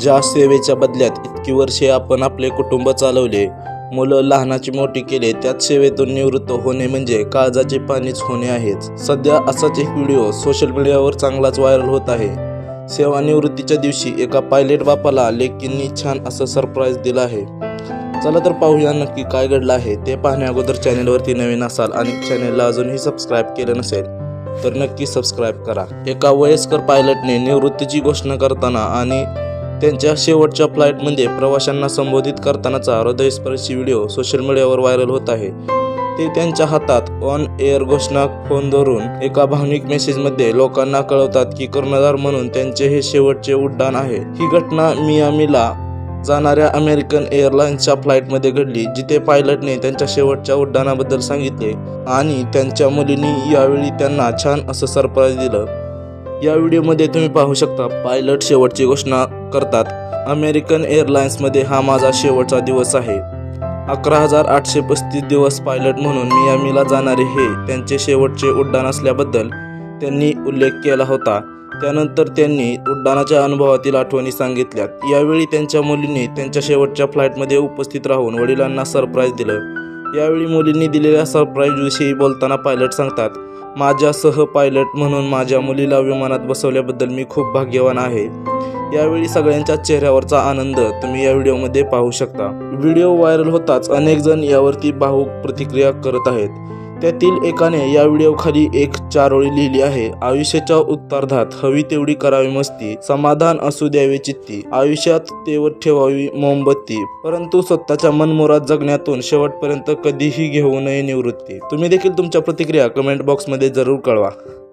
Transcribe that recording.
ज्या सेवेच्या बदल्यात इतकी वर्षे आपण आपले कुटुंब चालवले मुलं लहानाची मोठी केले त्याच सेवेतून निवृत्त होणे म्हणजे काळजाचे पाणीच होणे आहेच. सध्या असाच एक व्हिडिओ सोशल मीडियावर चांगलाच व्हायरल होत आहे. सेवानिवृत्तीच्या दिवशी एका पायलट बापाला लेकींनी छान असं सरप्राईज दिलं आहे. चला तर पाहूया नक्की काय घडलं आहे. ते पाहण्या अगोदर चॅनेलवरती नवीन असाल आणि चॅनेलला अजूनही सबस्क्राईब केलं नसेल तर नक्की सबस्क्राईब करा. एका वयस्कर पायलटने निवृत्तीची घोषणा करताना आणि त्यांच्या शेवटच्या फ्लाईटमध्ये प्रवाशांना संबोधित करतानाचा हृदयस्पर्शी व्हिडिओ सोशल मीडियावर व्हायरल होत आहे. ते त्यांच्या हातात ऑन एअर घोषणा फोन धरून एका भावनिक मेसेजमध्ये लोकांना कळवतात की कर्णधार म्हणून त्यांचे हे शेवटचे उड्डाण आहे. ही घटना मियामीला जाणाऱ्या अमेरिकन एअरलाइन्सच्या फ्लाईटमध्ये घडली जिथे पायलटने त्यांच्या शेवटच्या उड्डाणाबद्दल सांगितले आणि त्यांच्या मुलींनी यावेळी त्यांना छान असं सरप्राईज दिलं. या व्हिडिओमध्ये तुम्ही पाहू शकता पायलट शेवटची घोषणा करतात. अमेरिकन एअरलाइन्समध्ये हा माझा शेवटचा दिवस आहे. अकरा हजार आठशे पस्तीस दिवस पायलट म्हणून मियामीला जाणारे हे त्यांचे शेवटचे उड्डाण असल्याबद्दल त्यांनी उल्लेख केला होता. त्यानंतर त्यांनी उड्डाणाच्या अनुभवातील आठवणी सांगितल्यात. यावेळी त्यांच्या मुलींनी त्यांच्या शेवटच्या फ्लाईटमध्ये उपस्थित राहून वडिलांना सरप्राईज दिलं. यावेळी मुलींनी दिलेल्या सरप्राईजविषयी बोलताना पायलट सांगतात माझ्या सह पायलट म्हणून माझ्या मुलीला विमानात बसवल्याबद्दल मी खूप भाग्यवान आहे. यावेळी सगळ्यांच्या चेहऱ्यावरचा आनंद तुम्ही या व्हिडिओमध्ये पाहू शकता. व्हिडिओ व्हायरल होताच अनेक जण यावरती भावूक प्रतिक्रिया करत आहेत. त्यातील एकाने या व्हिडिओखाली एक चारोळी लिहिली आहे. आयुष्याच्या उत्तरार्धात हवी तेवढी करावी मस्ती समाधान असू द्यावे चित्ती. आयुष्यात तेवत ठेवावी मोमबत्ती परंतु स्वतःच्या मनमोरात जगण्यातून शेवटपर्यंत कधीही घेऊ नये निवृत्ती. तुम्ही देखील तुमच्या प्रतिक्रिया कमेंट बॉक्समध्ये जरूर कळवा.